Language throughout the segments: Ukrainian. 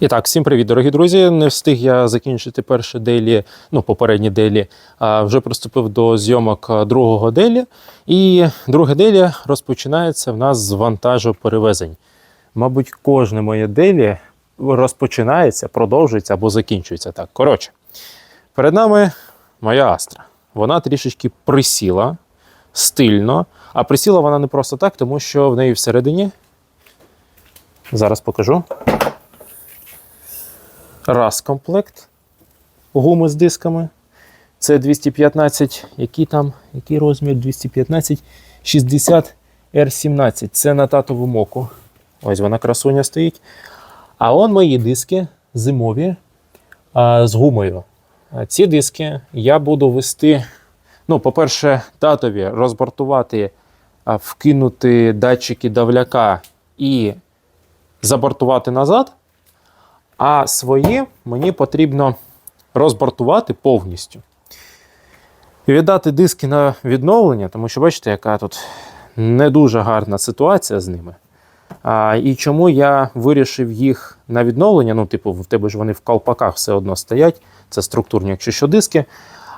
І так, всім привіт, дорогі друзі. Не встиг я закінчити перше дейлі, ну, попередні дейлі, а вже приступив до зйомок другого дейлі. І друге дейлі розпочинається в нас з вантажоперевезень. Мабуть, кожне моє дейлі розпочинається, продовжується або закінчується так. Коротше, перед нами моя Астра. Вона трішечки присіла стильно, а присіла вона не просто так, тому що в неї всередині. Зараз покажу. Раз комплект гуми з дисками. Це 215, який там, який розмір 215 60 R17. Це на татову моку. Ось вона красуня стоїть. А он мої диски зимові а, з гумою. А ці диски я буду вести. Ну, по-перше, татові розбортувати, а, вкинути датчики давляка і забортувати назад. А свої мені потрібно розбортувати повністю. І віддати диски на відновлення, тому що бачите, яка тут не дуже гарна ситуація з ними. А, і чому я вирішив їх на відновлення? Ну, типу, в тебе ж вони в колпаках все одно стоять, це структурні, якщо що диски.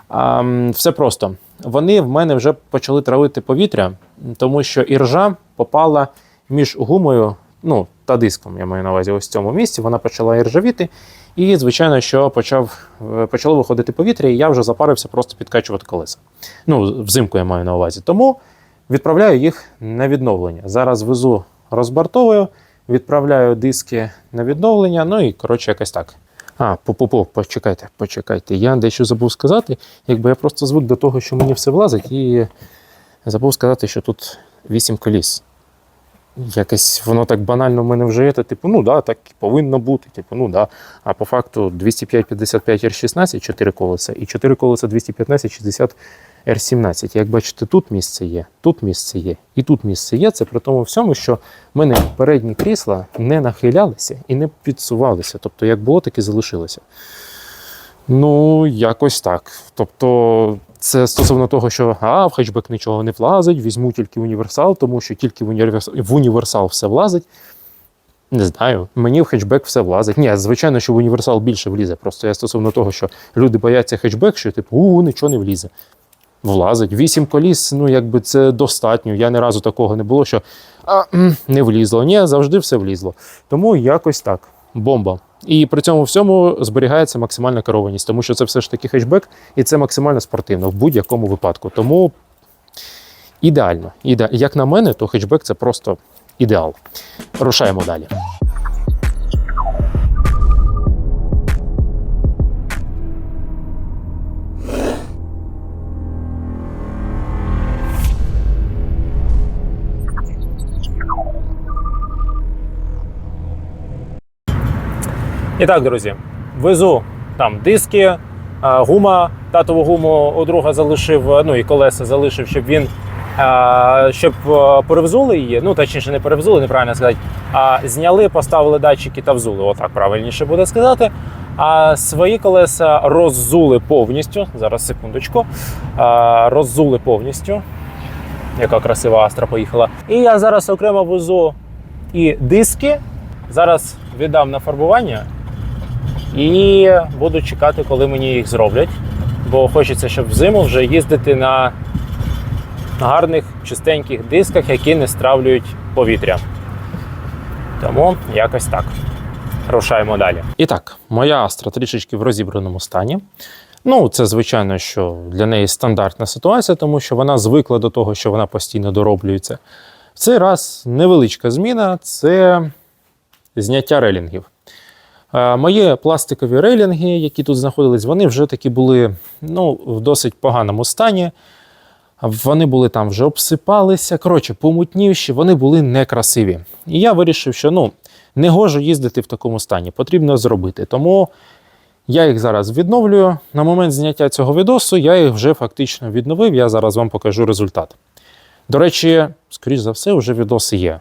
А, все просто. Вони в мене вже почали травити повітря, тому що іржа попала між гумою ну, та диском, я маю на увазі, ось в цьому місці. Вона почала іржавіти. І, звичайно, що почав, е, почало виходити повітря, і я вже запарився просто підкачувати колеса. Ну, взимку я маю на увазі. Тому відправляю їх на відновлення. Зараз везу розбортовую, відправляю диски на відновлення. Ну і коротше, якось так. А, по-по-по, почекайте, почекайте. Я дещо забув сказати, якби я просто звик до того, що мені все влазить, і забув сказати, що тут 8 коліс. Якось воно так банально в мене вже є, типу, ну да, так повинно бути. Типу, ну да. А по факту 205-55 R16 4 колеса і 4 колеса 215-60 R17. Як бачите, тут місце є, тут місце є, і тут місце є. Це при тому всьому, що в мене передні крісла не нахилялися і не підсувалися. Тобто, як було, так і залишилося. Ну, якось так. Тобто, це стосовно того, що а, в хетчбек нічого не влазить, візьму тільки універсал, тому що тільки в універсал, все влазить. Не знаю, мені в хетчбек все влазить. Ні, звичайно, що в універсал більше влізе. Просто я стосовно того, що люди бояться хетчбек, що типу, у, нічого не влізе. Влазить. Вісім коліс, ну якби це достатньо. Я ні разу такого не було, що а, не влізло. Ні, завжди все влізло. Тому якось так. Бомба. І при цьому всьому зберігається максимальна керованість, тому що це все ж таки хетчбек, і це максимально спортивно в будь-якому випадку. Тому ідеально. Іде... Як на мене, то хетчбек це просто ідеал. Рушаємо далі. І так, друзі, везу там диски, гума, татову гуму у друга залишив, ну і колеса залишив, щоб він щоб перевзули її. Ну, точніше, не перевзули, неправильно сказати, а зняли, поставили датчики та взули. Отак правильніше буде сказати. А свої колеса роззули повністю. Зараз секундочку. Роззули повністю. Яка красива астра поїхала. І я зараз окремо везу і диски. Зараз віддам на фарбування. І буду чекати, коли мені їх зроблять. Бо хочеться, щоб взиму вже їздити на гарних чистеньких дисках, які не стравлюють повітря. Тому якось так. Рушаємо далі. І так, моя Астра трішечки в розібраному стані. Ну, це звичайно, що для неї стандартна ситуація, тому що вона звикла до того, що вона постійно дороблюється. В цей раз невеличка зміна це зняття релінгів. Е, Мої пластикові рейлінги, які тут знаходились, вони вже такі були ну, в досить поганому стані. Вони були там вже обсипалися. Коротше, помутнівші, вони були некрасиві. І я вирішив, що ну, не гоже їздити в такому стані, потрібно зробити. Тому я їх зараз відновлюю. На момент зняття цього відосу я їх вже фактично відновив. Я зараз вам покажу результат. До речі, скоріш за все, вже відоси є.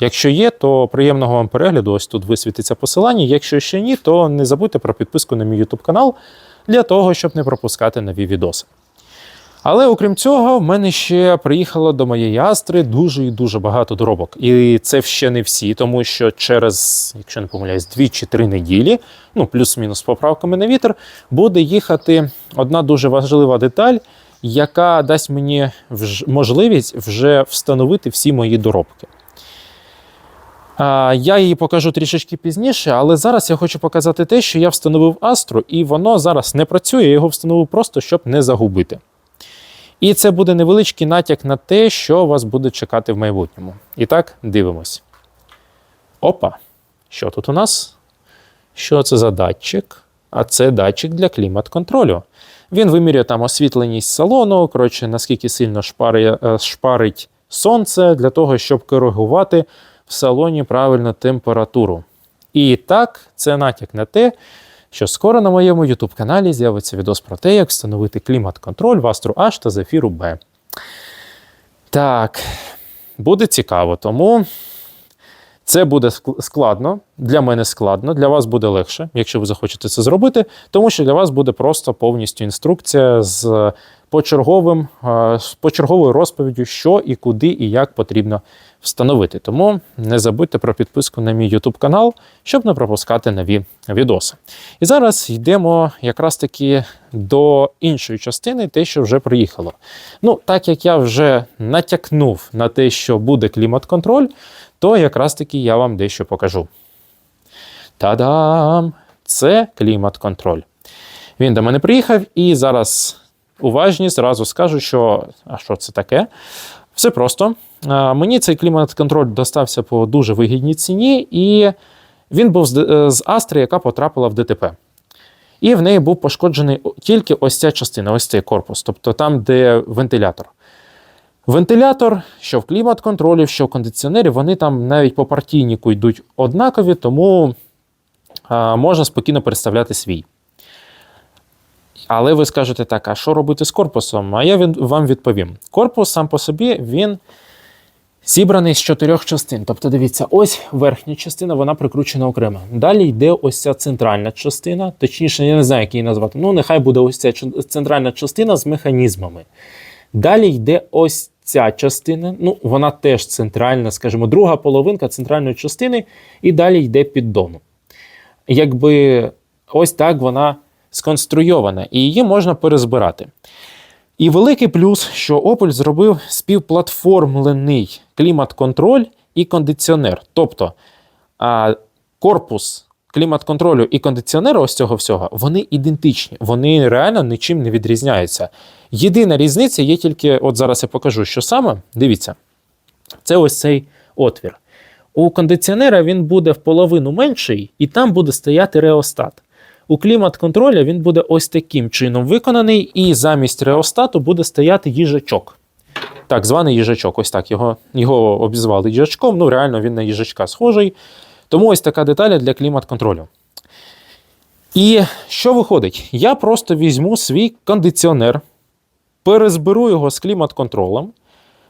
Якщо є, то приємного вам перегляду. Ось тут висвітиться посилання. Якщо ще ні, то не забудьте про підписку на мій YouTube канал для того, щоб не пропускати нові відоси. Але окрім цього, в мене ще приїхало до моєї астри дуже і дуже багато доробок. І це ще не всі, тому що через, якщо не помиляюсь, 2 чи 3 неділі, ну плюс-мінус поправками на вітер, буде їхати одна дуже важлива деталь, яка дасть мені можливість вже встановити всі мої доробки. Я її покажу трішечки пізніше, але зараз я хочу показати те, що я встановив Астру, і воно зараз не працює. Я його встановив просто, щоб не загубити. І це буде невеличкий натяк на те, що вас буде чекати в майбутньому. І так, дивимось. Опа! Що тут у нас? Що це за датчик? А це датчик для клімат-контролю. Він вимірює там освітленість салону, коротше, наскільки сильно шпарить, е, шпарить сонце для того, щоб коригувати в салоні правильно температуру. І так, це натяк на те, що скоро на моєму YouTube каналі з'явиться відос про те, як встановити клімат-контроль в Astra H та Zephyr B. Так, буде цікаво, тому це буде ск- складно. Для мене складно, для вас буде легше, якщо ви захочете це зробити, тому що для вас буде просто повністю інструкція з почерговим, е, з почерговою розповіддю, що і куди і як потрібно встановити. Тому не забудьте про підписку на мій YouTube канал, щоб не пропускати нові відоси. І зараз йдемо якраз таки до іншої частини, те, що вже приїхало. Ну, так як я вже натякнув на те, що буде клімат-контроль, то якраз таки я вам дещо покажу. Та-дам! Це клімат-контроль. Він до мене приїхав, і зараз уважні, зразу скажу, що а що це таке? Все просто. Мені цей клімат-контроль достався по дуже вигідній ціні, і він був з, е, з Астри, яка потрапила в ДТП. І в неї був пошкоджений тільки ось ця частина, ось цей корпус, тобто там, де вентилятор. Вентилятор, що в клімат-контролі, що в кондиціонері, вони там навіть по партійнику йдуть однакові, тому можна спокійно переставляти свій. Але ви скажете так, а що робити з корпусом? А я вам відповім. Корпус сам по собі він зібраний з чотирьох частин. Тобто, дивіться, ось верхня частина, вона прикручена окремо. Далі йде ось ця центральна частина, точніше, я не знаю, як її назвати. Ну, нехай буде ось ця центральна частина з механізмами. Далі йде ось ця частина, ну, вона теж центральна, скажімо, друга половинка центральної частини, і далі йде піддону. Якби ось так вона сконструйована, і її можна перезбирати. І великий плюс, що Opel зробив співплатформлений клімат-контроль і кондиціонер. Тобто а, корпус клімат-контролю і кондиціонеру ось цього всього, вони ідентичні, вони реально нічим не відрізняються. Єдина різниця є тільки, от зараз я покажу, що саме. Дивіться, це ось цей отвір. У кондиціонера він буде в половину менший, і там буде стояти реостат. У клімат-контроля він буде ось таким чином виконаний, і замість реостату буде стояти їжачок. Так званий їжачок. Ось так його, його обізвали їжачком. Ну, реально він на їжачка схожий. Тому ось така деталя для клімат-контролю. І що виходить? Я просто візьму свій кондиціонер, перезберу його з клімат-контролем,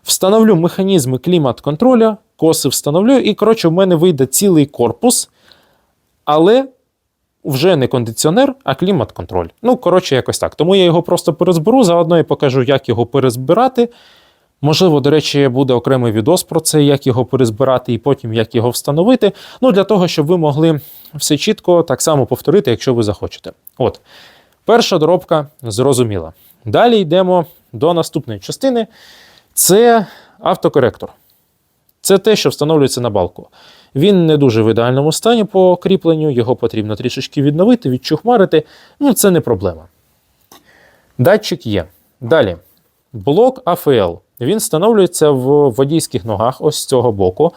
встановлю механізми клімат-контроля, коси встановлю, і, коротше, в мене вийде цілий корпус, але вже не кондиціонер, а клімат-контроль. Ну, коротше, якось так. Тому я його просто перезберу, заодно і покажу, як його перезбирати. Можливо, до речі, буде окремий відос про це, як його перезбирати і потім як його встановити. Ну, для того, щоб ви могли все чітко так само повторити, якщо ви захочете. От, перша доробка зрозуміла. Далі йдемо до наступної частини. Це автокоректор. Це те, що встановлюється на балку. Він не дуже в ідеальному стані по кріпленню, його потрібно трішечки відновити, відчухмарити. Ну, це не проблема. Датчик є. Далі. Блок AFL. Він встановлюється в водійських ногах, ось з цього боку.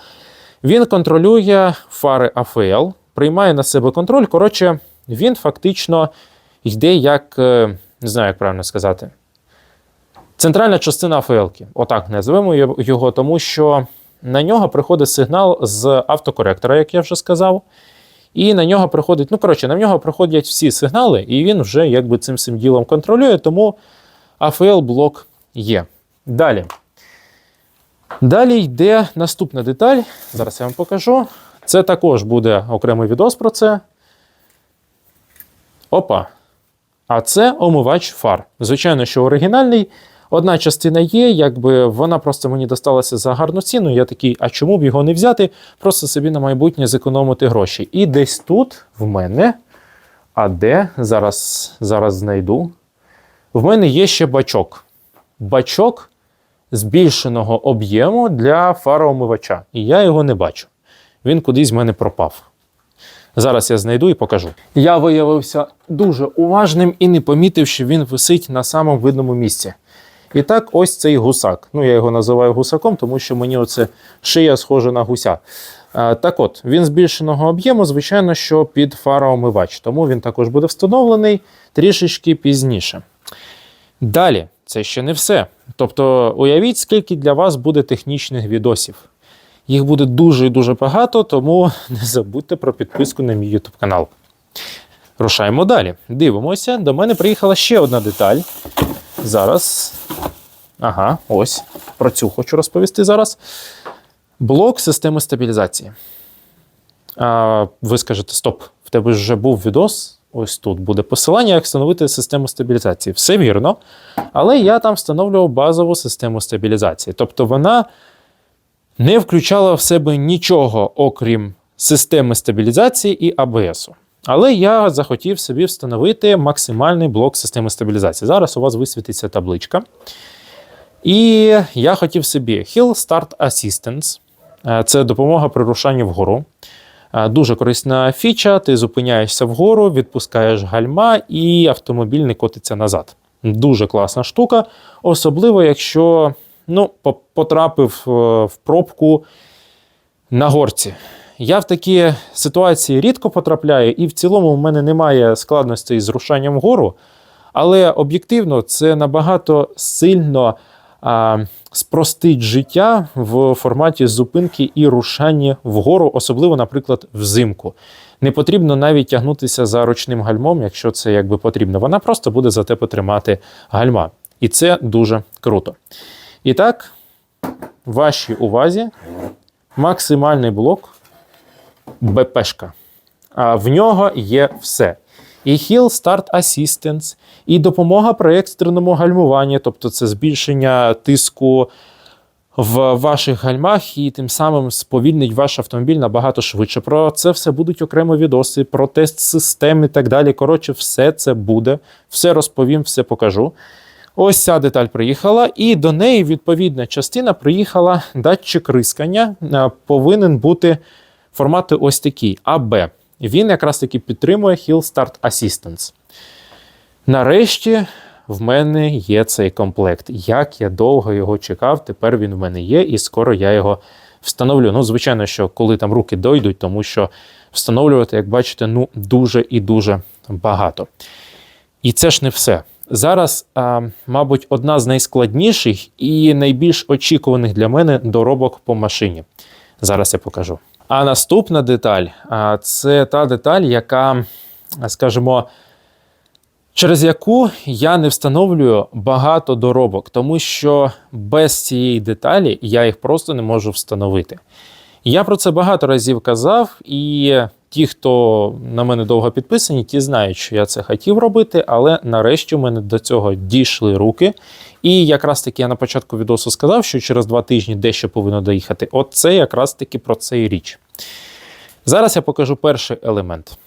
Він контролює фари AFL, приймає на себе контроль. Коротше, він фактично йде як, е, не знаю, як правильно сказати. Центральна частина AFL. Отак назвемо його, тому що на нього приходить сигнал з автокоректора, як я вже сказав. І на нього приходить, ну коротше, на нього приходять всі сигнали, і він вже якби цим всім ділом контролює, тому AFL блок є. Далі. Далі йде наступна деталь. Зараз я вам покажу. Це також буде окремий відос про це. Опа. А це омивач фар. Звичайно, що оригінальний, Одна частина є, якби вона просто мені досталася за гарну ціну. Я такий, а чому б його не взяти? Просто собі на майбутнє зекономити гроші. І десь тут в мене, а де зараз, зараз знайду. В мене є ще бачок. Бачок збільшеного об'єму для фароомивача. І я його не бачу. Він кудись в мене пропав. Зараз я знайду і покажу. Я виявився дуже уважним і не помітив, що він висить на самому видному місці. І так, ось цей гусак. Ну, я його називаю гусаком, тому що мені оце шия схожа на гуся. Так от, він збільшеного об'єму, звичайно, що під фароомивач, тому він також буде встановлений трішечки пізніше. Далі, це ще не все. Тобто, уявіть, скільки для вас буде технічних відосів. Їх буде дуже і дуже багато, тому не забудьте про підписку на мій YouTube канал. Рушаємо далі. Дивимося. До мене приїхала ще одна деталь. Зараз. Ага, ось. Про цю хочу розповісти зараз. Блок системи стабілізації. А, ви скажете: стоп, в тебе вже був відос. Ось тут буде посилання, як встановити систему стабілізації. Все вірно. Але я там встановлював базову систему стабілізації. Тобто вона не включала в себе нічого, окрім системи стабілізації і АБСу. Але я захотів собі встановити максимальний блок системи стабілізації. Зараз у вас висвітиться табличка. І я хотів собі Hill Start Assistance. Е, Це допомога при рушанні вгору. Е, Дуже корисна фіча. Ти зупиняєшся вгору, відпускаєш гальма, і автомобіль не котиться назад. Дуже класна штука, особливо, якщо ну, потрапив е, в пробку на горці. Я в такі ситуації рідко потрапляю, і в цілому в мене немає складностей з рушанням вгору. Але об'єктивно це набагато сильно спростить життя в форматі зупинки і рушання вгору, особливо, наприклад, взимку. Не потрібно навіть тягнутися за ручним гальмом, якщо це якби потрібно. Вона просто буде за тебе тримати гальма. І це дуже круто. І так, вашій увазі максимальний блок БПшка. А в нього є все. І Hill Start Assistance, і допомога при екстреному гальмуванні, тобто це збільшення тиску в ваших гальмах, і тим самим сповільнить ваш автомобіль набагато швидше. Про це все будуть окремо відоси, про тест систем і так далі. Коротше, все це буде, все розповім, все покажу. Ось ця деталь приїхала, і до неї відповідна частина приїхала датчик рискання. Е, Повинен бути формату ось такий АБ. Він якраз таки підтримує Hill Start Assistance. Нарешті в мене є цей комплект. Як я довго його чекав, тепер він в мене є, і скоро я його встановлю. Ну, звичайно, що коли там руки дойдуть, тому що встановлювати, як бачите, ну дуже і дуже багато. І це ж не все. Зараз, а, мабуть, одна з найскладніших і найбільш очікуваних для мене доробок по машині. Зараз я покажу. А наступна деталь це та деталь, яка, скажімо, через яку я не встановлюю багато доробок, тому що без цієї деталі я їх просто не можу встановити. Я про це багато разів казав, і ті, хто на мене довго підписані, ті знають, що я це хотів робити, але нарешті в мене до цього дійшли руки. І якраз таки я на початку відосу сказав, що через два тижні дещо повинно доїхати. От це якраз таки про цей річ. Зараз я покажу перший елемент.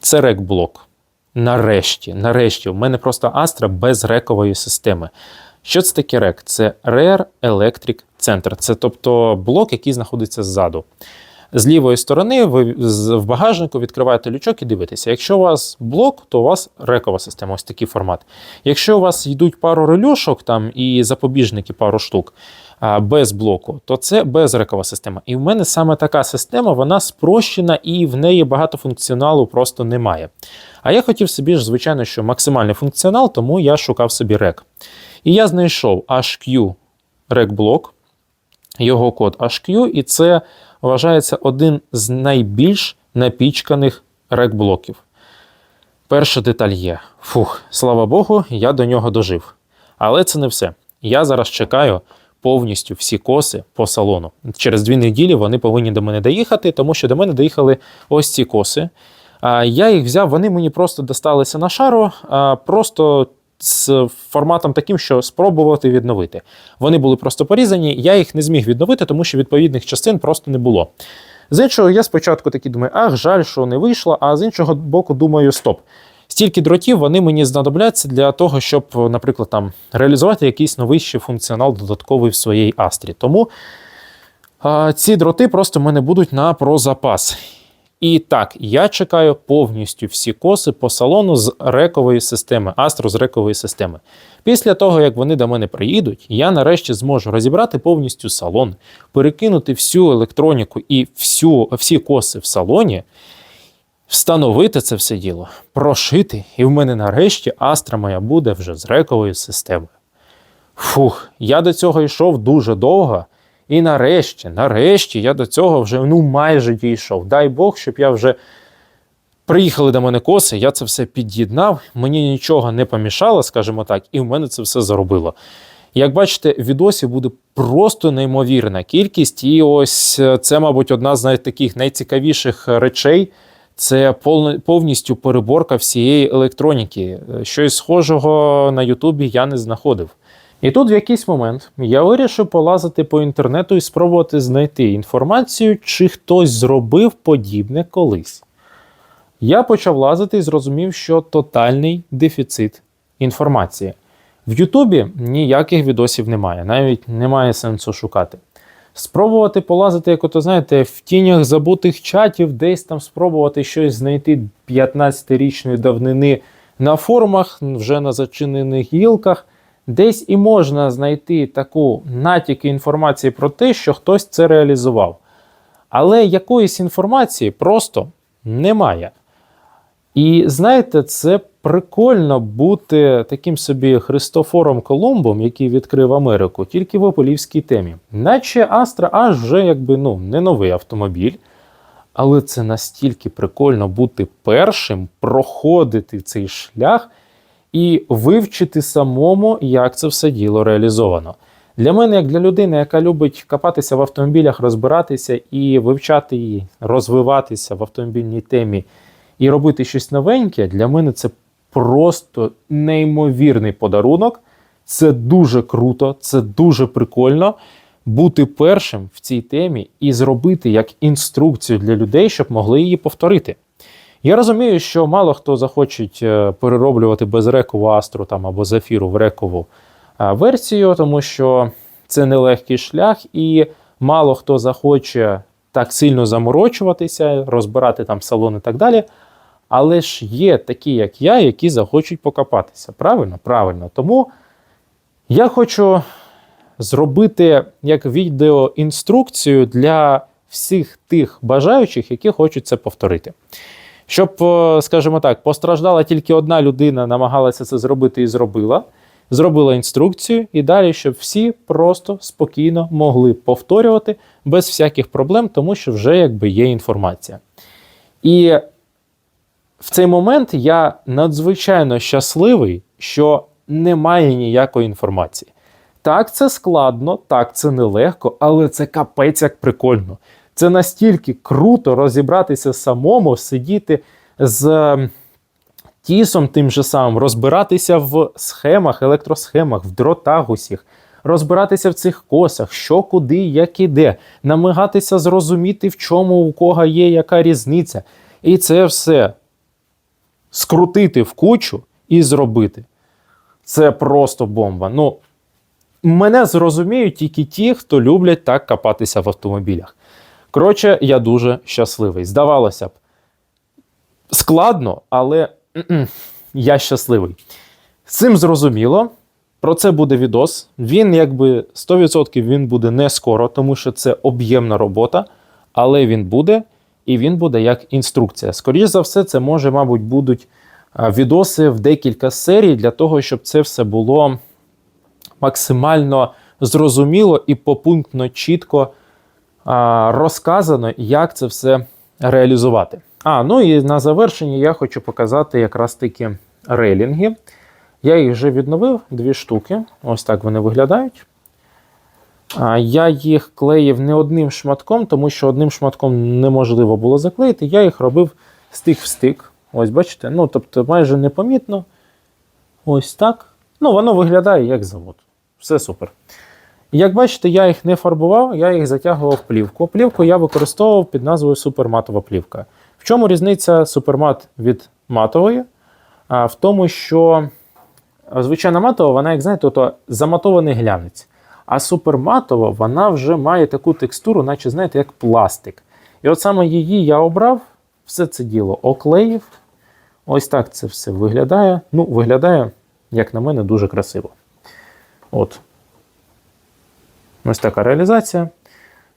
Це рек-блок. Нарешті, нарешті, у мене просто Astra без рекової системи. Що це таке рек? Це Rear Electric Center. Це тобто блок, який знаходиться ззаду. З лівої сторони ви в багажнику відкриваєте лючок і дивитеся. Якщо у вас блок, то у вас рекова система, ось такий формат. Якщо у вас йдуть пару релюшок там і запобіжники пару штук без блоку, то це безрекова система. І в мене саме така система, вона спрощена і в неї багато функціоналу просто немає. А я хотів собі ж, звичайно, що максимальний функціонал, тому я шукав собі рек. І я знайшов HQ рек-блок, його код HQ, і це вважається один з найбільш напічканих рек-блоків. Перша деталь є. Фух, слава Богу, я до нього дожив. Але це не все. Я зараз чекаю повністю всі коси по салону. Через дві неділі вони повинні до мене доїхати, тому що до мене доїхали ось ці коси. Я їх взяв, вони мені просто досталися на шару, просто з форматом таким, що спробувати відновити. Вони були просто порізані, я їх не зміг відновити, тому що відповідних частин просто не було. З іншого, я спочатку таки думаю, ах, жаль, що не вийшло, а з іншого боку, думаю, стоп. Стільки дротів вони мені знадобляться для того, щоб, наприклад, там реалізувати якийсь новий функціонал додатковий в своїй астрі. Тому а, ці дроти просто в мене будуть на прозапас. І так, я чекаю повністю всі коси по салону з рекової системи, Астро з рекової системи. Після того, як вони до мене приїдуть, я нарешті зможу розібрати повністю салон, перекинути всю електроніку і всю, всі коси в салоні, встановити це все діло, прошити, і в мене нарешті Астра моя буде вже з рековою системою. Фух, я до цього йшов дуже довго. І нарешті, нарешті, я до цього вже ну майже дійшов. Дай Бог, щоб я вже приїхали до мене коси, я це все під'єднав, мені нічого не помішало, скажімо так, і в мене це все заробило. Як бачите, відосів буде просто неймовірна кількість, і ось е, це, мабуть, одна з таких найцікавіших речей. Це повністю переборка всієї електроніки. Е, Щось схожого на Ютубі я не знаходив. І тут в якийсь момент я вирішив полазити по інтернету і спробувати знайти інформацію, чи хтось зробив подібне колись. Я почав лазити і зрозумів, що тотальний дефіцит інформації. В Ютубі ніяких відосів немає, навіть немає сенсу шукати. Спробувати полазити, як ото знаєте, в тінях забутих чатів, десь там спробувати щось знайти 15-річної давнини на форумах, вже на зачинених гілках. Десь і можна знайти таку натяки інформації про те, що хтось це реалізував. Але якоїсь інформації просто немає. І знаєте, це прикольно бути таким собі Христофором Колумбом, який відкрив Америку, тільки в опелівській темі. Наче Астра аж вже якби ну, не новий автомобіль. Але це настільки прикольно бути першим, проходити цей шлях і вивчити самому, як це все діло реалізовано. Для мене, як для людини, яка любить копатися в автомобілях, розбиратися і вивчати її, розвиватися в автомобільній темі і робити щось новеньке, для мене це просто неймовірний подарунок. Це дуже круто, це дуже прикольно бути першим в цій темі і зробити як інструкцію для людей, щоб могли її повторити. Я розумію, що мало хто захоче перероблювати безрекову астру там, або зафіру в рекову е, версію, тому що це нелегкий шлях, і мало хто захоче так сильно заморочуватися, розбирати там салон і так далі. Але ж є такі, як я, які захочуть покопатися. Правильно? Правильно. Тому я хочу зробити як відеоінструкцію для всіх тих бажаючих, які хочуть це повторити. Щоб, е, скажімо так, постраждала тільки одна людина, намагалася це зробити і зробила. Зробила інструкцію, і далі, щоб всі просто спокійно могли повторювати без всяких проблем, тому що вже якби є інформація. І в цей момент я надзвичайно щасливий, що немає ніякої інформації. Так, це складно, так, це нелегко, але це капець як прикольно. Це настільки круто розібратися самому, сидіти з ем, тісом тим же самим, розбиратися в схемах, електросхемах, в дротах усіх, розбиратися в цих косах, що куди, як іде, намагатися зрозуміти, в чому у кого є яка різниця. І це все скрутити в кучу і зробити. Це просто бомба. Ну, мене зрозуміють тільки ті, хто люблять так копатися в автомобілях. Коротше, я дуже щасливий. Здавалося б, складно, але я щасливий. З цим зрозуміло. Про це буде відос. Він, якби 100% він буде не скоро, тому що це об'ємна робота, але він буде, і він буде як інструкція. Скоріше за все, це може, мабуть, будуть відоси в декілька серій для того, щоб це все було максимально зрозуміло і попунктно чітко розказано, як це все реалізувати. А, ну і на завершення я хочу показати якраз таки рейлінги. Я їх вже відновив дві штуки. Ось так вони виглядають. Я їх клеїв не одним шматком, тому що одним шматком неможливо було заклеїти. Я їх робив стик в стик. Ось бачите? Ну, тобто майже непомітно. Ось так. Ну, воно виглядає як завод. Все супер. Як бачите, я їх не фарбував, я їх затягував в плівку. Плівку я використовував під назвою суперматова плівка. В чому різниця супермат від матової? А, в тому, що звичайна матова, вона, як знаєте, ото заматований глянець. А суперматова, вона вже має таку текстуру, наче, знаєте, як пластик. І от саме її я обрав, все це діло оклеїв. Ось так це все виглядає. Ну, виглядає, як на мене, дуже красиво. От. Ось така реалізація.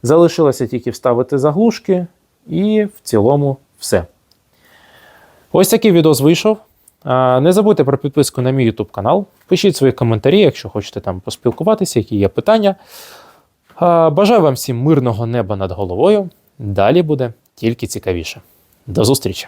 Залишилося тільки вставити заглушки, і в цілому все. Ось такий відос вийшов. Не забудьте про підписку на мій YouTube канал. Пишіть свої коментарі, якщо хочете там поспілкуватися, які є питання. Бажаю вам всім мирного неба над головою. Далі буде тільки цікавіше. До зустрічі!